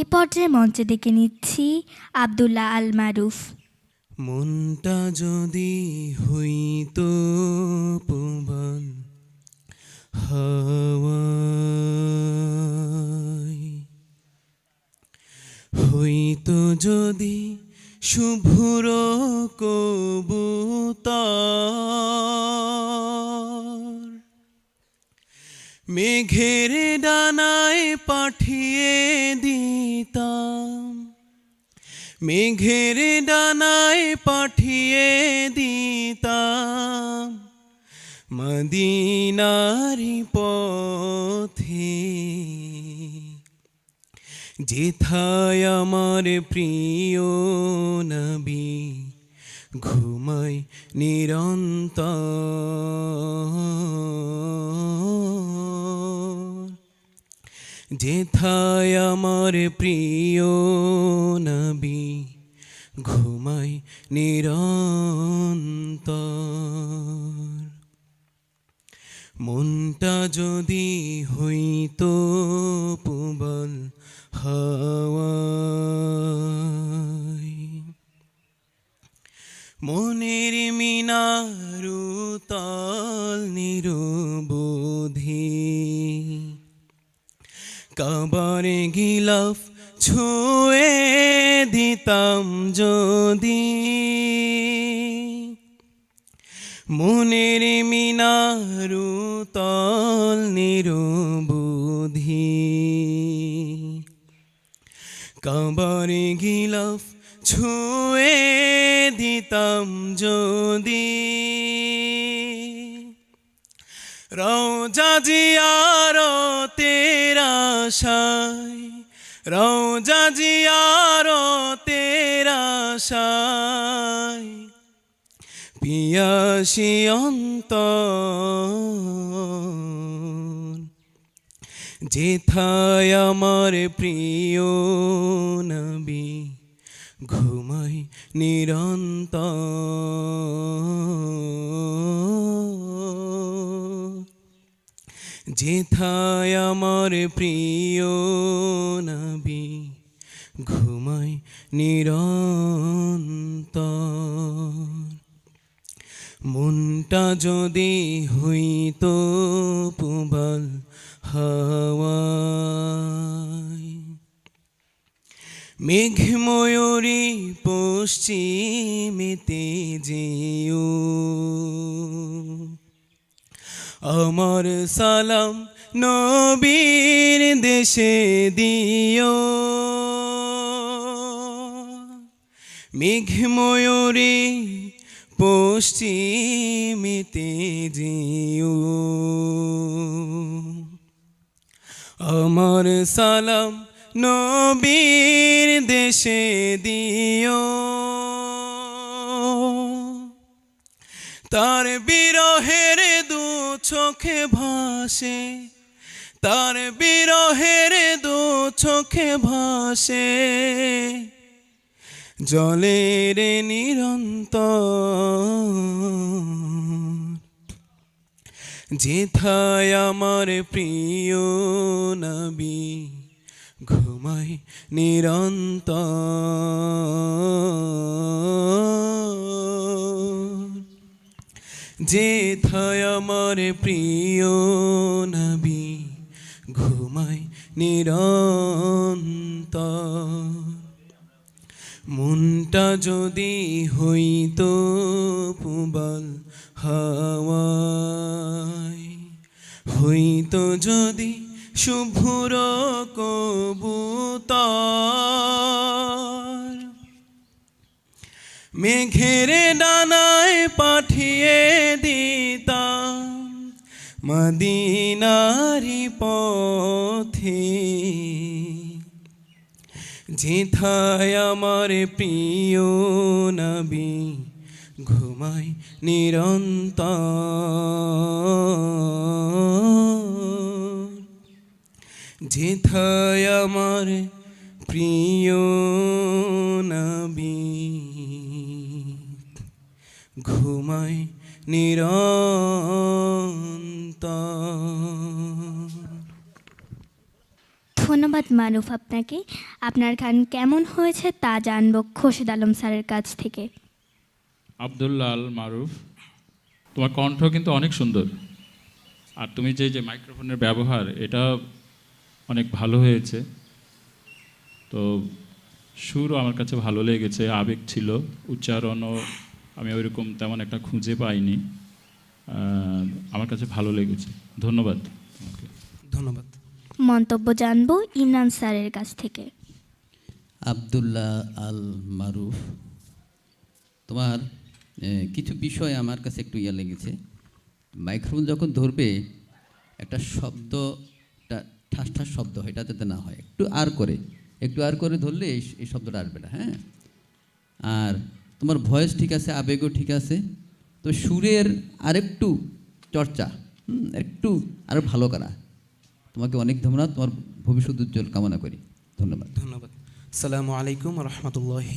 এ পর্যায়ে মঞ্চে ডেকে নিচ্ছি আবদুল্লাহ আল মারুফ মনটা যদি হইতো হাওয়ায় হইতো যদি শুভ্র কবুতর মেঘের ডানায় পাঠিয়ে দিতাম। মেঘের ডানায় পাঠিয়ে দিতাম। মদিনারি পথে যেথায় আমার প্রিয় নবী ঘুমাই নিরন্তর। যেথায় আমার প্রিয় নবী ঘুমায় নিরন্তর। মনটা যদি হইতো পুবল হাওয়ায়, মনের মিনারু তাল নিরবধি কাবারে গিলাফ ছুঁয়ে দিতাম যদি। মনের মিনারু তল নিরবধি। কাবারে গিলাফ ছুঁয়ে দিতাম যদি। রওজা জিয়ার তেরা সাই রওজা জিয়ার তেরা সাই পিয়াসি অন্তর, যেথায় আমার প্রিয় নবী, ঘুমাই নিরন্তর। যেথায় আমার প্রিয় নবী ঘুমাই নিরন্তর। মনটা যদি হইতো পুবল হাওয়ায় মেঘ ময়ূরী পশ্চিমেতে যেও। আমার সালাম নবীর দেশে দিও। মেঘ ময়ূরী পশ্চিমেতে যেও। আমার সালাম নবীর দেশে দিও। তার বিরহের দু চোখে ভাসে, তার বিরহের দু চোখে ভাসে। জলের নিরন্তর যেথায় আমার প্রিয় নবী ঘুমাই নিরন্তর। যেথায় আমার প্রিয় নবী ঘুমাই নিরন্তর। মনটা যদি হইতো পুবল হাওয়ায়, হইতো যদি শুভ্র কবুতর। মেঘের ডানায় পাঠিয়ে দিতাম মদিনারি পথে। যেথায় আমার প্রিয় নবী ঘুমাই নিরন্তর। যেথায় আমার প্রিয় ধন্যবাদ মারুফ আপনাকে। আপনার গান কেমন হয়েছে তা জানব খোরশেদ আলম স্যারের কাছ থেকে। আবদুল্লাহ আল মারুফ তোমার কণ্ঠ কিন্তু অনেক সুন্দর। আর তুমি যে যে মাইক্রোফোনের ব্যবহার এটা অনেক ভালো হয়েছে। তো সুরও আমার কাছে ভালো লেগেছে আবেগ ছিল উচ্চারণও আমি ওইরকম তেমন একটা খুঁজে পাইনি। আমার কাছে ভালো লেগেছে। ধন্যবাদ। ধন্যবাদ। মন্তব্য জানব ইমরান স্যারের কাছ থেকে। আবদুল্লাহ আল মারুফ তোমার কিছু বিষয় আমার কাছে একটু ইয়া লেগেছে। মাইক্রোফোন যখন ধরবে একটা শব্দ ঠাস ঠাস শব্দ হয় এটা যাতে না হয়। একটু আর করে একটু আর করে ধরলে এই এই শব্দটা আসবে না হ্যাঁ? আর তোমার ভয়েস ঠিক আছে আবেগও ঠিক আছে। তো সুরের আরেকটু চর্চা একটু আরও ভালো করা। তোমাকে অনেক ধন্যবাদ তোমার ভবিষ্যৎ উজ্জ্বল কামনা করি। ধন্যবাদ। ধন্যবাদ। সালামু আলাইকুম রহমতুল্লাহ